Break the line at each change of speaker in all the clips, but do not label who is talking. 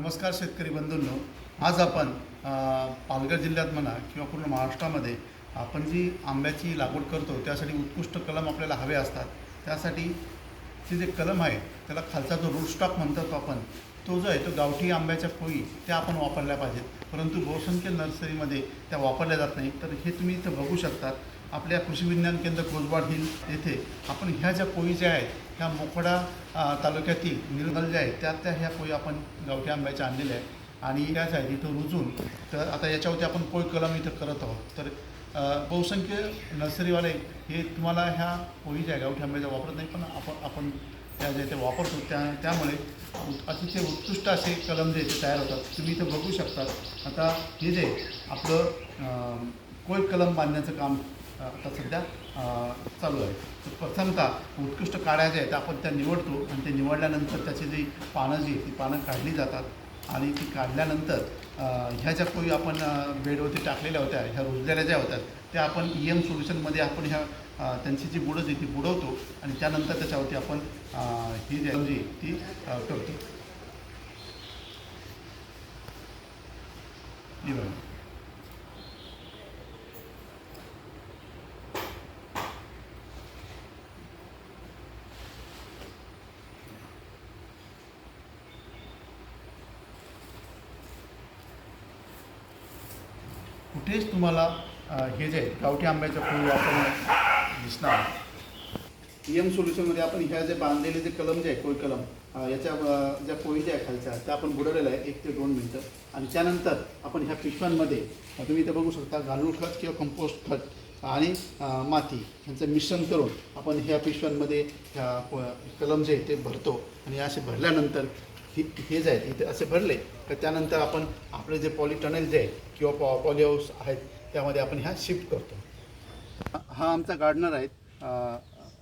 नमस्कार शेतकरी बंधूंनो. आज आपण पालघर जिल्ह्यात म्हणा किंवा पूर्ण महाराष्ट्रामध्ये आपण जी आंब्याची लागवड करतो त्यासाठी उत्कृष्ट कलम आपल्याला हवे असतात. त्यासाठी ते जे कलम आहे त्याला खालचा जो रूट स्टॉक म्हणतो आपण तो जो आहे तो गावठी आंब्याच्या पोळी त्या आपण वापरल्या पाहिजेत. परंतु बहुसंख्य नर्सरीमध्ये त्या वापरल्या जात नाही तर हे तुम्ही इथं बघू शकतात. आपल्या कृषी विज्ञान केंद्र कोसबाड हिल येथे आपण ह्या ज्या पोळी ज्या आहेत ह्या मोखडा तालुक्यातील निर्गल ज्या आहेत त्या त्या ह्या पोळी आपण गावठी आंब्याच्या आणलेल्या आहेत. आणि त्याच आहेत इथं रुजून तर आता याच्यावरती आपण कोय कलम इथं करत आहोत. तर बहुसंख्य नर्सरीवाले हे तुम्हाला ह्या पोळी ज्या आहे गावठी आंब्याचा वापरत नाही पण आपण आपण त्या जे ते वापरतो त्या त्यामुळे अतिशय उत्कृष्ट असे कलम जे ते तयार होतात. तुम्ही इथं बघू शकतात. आता हे जे आपलं कोय कलम बांधण्याचं काम आता सध्या चालू आहे. तर प्रथमतः उत्कृष्ट काड्या ज्या आहेत आपण त्या निवडतो आणि ते निवडल्यानंतर त्याची जी पानं जी आहेत ती पानं काढली जातात आणि ती काढल्यानंतर ह्या ज्या कोळी आपण बेडवरती टाकलेल्या होत्या ह्या रुजलेल्या ज्या होत्या त्या आपण ई एम सोल्युशनमध्ये आपण ह्या त्यांची जी बुडं जी ती बुडवतो आणि त्यानंतर त्याच्यावरती आपण ही जी आहे ती अं, करतो कुठेच तुम्हाला हे जे आहे, गावठी आंब्याच्या फूल वापरणं दिसणार. पी एम सोल्युशनमध्ये आपण ह्या जे बांधलेले जे कलम जे आहे कोळी कलम याच्या ज्या कोळी ज्या आहे खालच्या त्या आपण बुडवलेल्या आहे एक ते दोन मिनटं. आणि त्यानंतर आपण ह्या पिशव्यांमध्ये तुम्ही इथे बघू शकता गांडूळ खत किंवा कंपोस्ट खत आणि माती यांचं मिश्रण करून आपण ह्या पिशव्यांमध्ये ह्या कलम जे आहे ते भरतो. आणि असे भरल्यानंतर ही हे जे आहेत इथे असे भरले तर त्यानंतर आपण आपले जे पॉलिटनल जे आहे किंवा पॉ पॉली हाऊस आहेत त्यामध्ये आपण ह्या शिफ्ट करतो. हा आमचा गार्डनर आहे अ,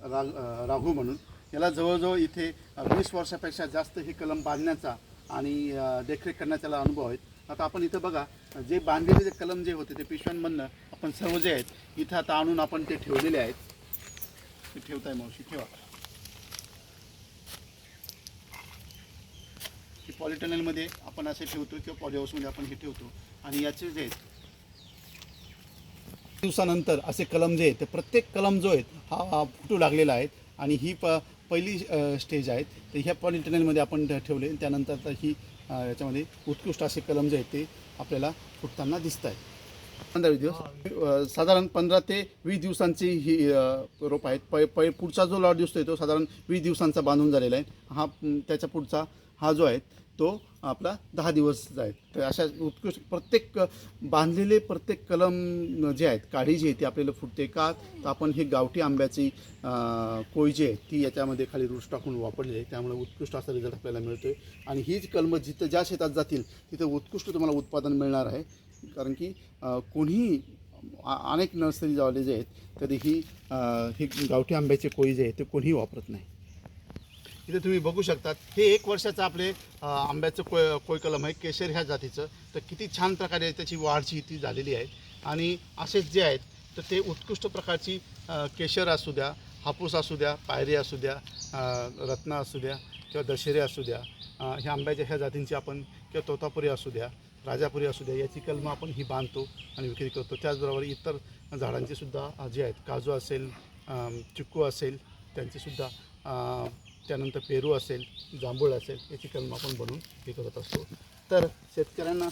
रा राघू म्हणून. याला जवळजवळ इथे वीस वर्षापेक्षा जास्त हे कलम बांधण्याचा आणि देखरेख करण्याचा याला अनुभव आहे आता आपण इथं बघा जे बांधलेले जे कलम जे होते ते पिशव्यांमधनं आपण सर्व जे आहेत इथं आता आणून आपण ते ठेवलेले आहेत. ते ठेवताय मावशी ठेवा. पॉलिटनलमध्ये आपण असे ठेवतो किंवा पॉली हाऊसमध्ये आपण हे ठेवतो. आणि याचे जे आहेत दिवसानंतर असे कलम जे आहेत ते प्रत्येक कलम जो आहे हा फुटू लागलेला आहे. आणि ही प पहिली स्टेज आहे तर ह्या पॉलिटनलमध्ये आपण ठेवले. त्यानंतर ही याच्यामध्ये उत्कृष्ट असे कलम जे आहेत ते आपल्याला फुटताना दिसत आहेत पंधरा वीस दिवस. साधारण पंधरा ते वीस दिवसांची ही रोप आहेत. पै पै पुढचा जो लॉट आहे तो साधारण वीस दिवसांचा बांधून झालेला आहे. हा त्याच्या पुढचा हा जो आहे तो आपला दहा दिवस आहे. तर अशा उत्कृष्ट प्रत्येक बांधलेले प्रत्येक कलम जे आहेत काढी जी आहे ती आपल्याला फुटते का? तर आपण हे गावठी आंब्याची कोळी जी आहे ती याच्यामध्ये खाली रूट्स टाकून वापरलेली आहे. त्यामुळे उत्कृष्ट असा रिझल्ट आपल्याला मिळतो आहे आणि हीच कलमं जिथं ज्या शेतात जातील तिथं उत्कृष्ट तुम्हाला उत्पादन मिळणार आहे. कारण की कोणीही अनेक नर्सरी जावले जे आहेत तरी ही गावठी आंब्याचे कोळी जे आहेत ते कोणीही वापरत नाही. इथे तुम्ही बघू शकतात हे एक वर्षाचं आपले आंब्याचं कोय कोय कलम आहे केशर ह्या जातीचं. तर किती छान प्रकारे त्याची वाढची ती झालेली आहे. आणि असेच जे आहेत तर ते उत्कृष्ट प्रकारची केशर असू द्या हापूस असू द्या पायरी असू द्या रत्ना रत्न असू द्या किंवा दशेरे असू द्या ह्या आंब्याच्या ह्या जातींची आपण किंवा तोतापुरी असू द्या राजापुरी असू द्या याची कलमं आपण ही बांधतो आणि विक्री करतो. त्याचबरोबर इतर झाडांची सुद्धा जे आहेत काजू असेल चिक्कू असेल त्यांचीसुद्धा त्यानंतर पेरू असेल जांभूळ असेल याची कलम आपण बनवून हे करत असतो. तर शेतकऱ्यांना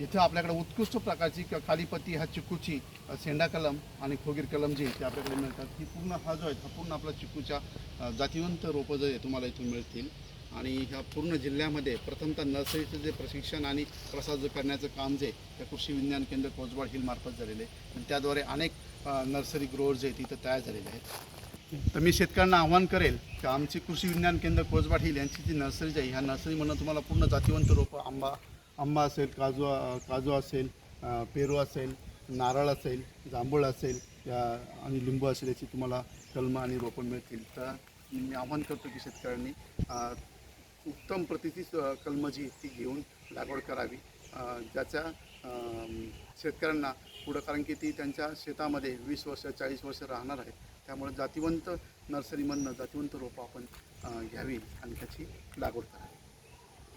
इथं आपल्याकडे उत्कृष्ट प्रकारची क- खालीपती हा चिकूची सेंडा कलम आणि खोगीर कलम जी आहे ते आपल्याकडे मिळतात. ही पूर्ण हा जो आहे हा पूर्ण आपला चिकूच्या जातीवंत रोपं जे आहे तुम्हाला इथून मिळतील. आणि ह्या पूर्ण जिल्ह्यामध्ये प्रथमतः नर्सरीचं जे प्रशिक्षण आणि प्रसार जे करण्याचं काम जे आहे, त्या कृषी विज्ञान केंद्र कोचबाड हिलमार्फत झालेले आहे. आणि त्याद्वारे अनेक नर्सरी ग्रोअर्स जे तिथं तयार झालेले आहेत. तर मी शेतकऱ्यांना आव्हान करेल की आमची कृषी विज्ञान केंद्र कोचबाड हिल यांची जी नर्सरी आहे ह्या नर्सरीमधून तुम्हाला पूर्ण जातीवंत रोपं आंबा आंबा असेल काजू काजू असेल पेरू असेल नारळ असेल जांभूळ असेल या आणि लिंबू असेल याची तुम्हाला कलमं आणि रोपण मिळतील. तर मी आवाहन करतो की शेतकऱ्यांनी उत्तम प्रतीची अ, कलमं जी ती घेऊन लागवड करावी. ज्याच्या शेतकऱ्यांना पुढं कारण की ती त्यांच्या शेतामध्ये वीस वर्ष चाळीस वर्ष राहणार आहे त्यामुळे जातिवंत नर्सरीमधनं जातिवंत रोपं आपण घ्यावी आणि त्याची लागवड करावी.